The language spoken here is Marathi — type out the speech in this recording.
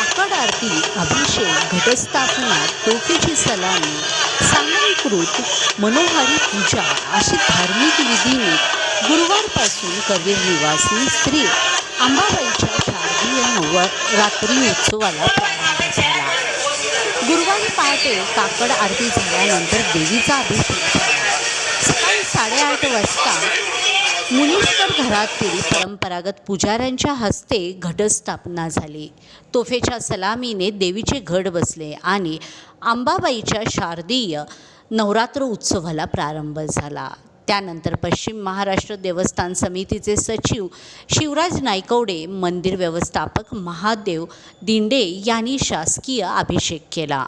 कापड आरती अभिषेक घटस्थापना तोफेची सलामी सामायिकृत मनोहारी पूजा अशी धार्मिक विधीने गुरुवारपासून करवीर निवासी स्त्री अंबाबाईच्या शारदीय नवरात्री उत्सवाला प्रारंभ झाला. गुरुवारी पहाटे काकड आरती झाल्यानंतर देवीचा अभिषेक झाला. सकाळी साडेआठ वाजता मुनीश्वर घरातील परंपरागत पुजाऱ्यांच्या हस्ते घटस्थापना झाली. तोफेच्या सलामीने देवीचे घट बसले आणि अंबाबाईच्या शारदीय नवरात्र उत्सवाला प्रारंभ झाला. त्यानंतर पश्चिम महाराष्ट्र देवस्थान समितीचे सचिव शिवराज नायकवडे मंदिर व्यवस्थापक महादेव दिंडे यांनी शासकीय अभिषेक केला.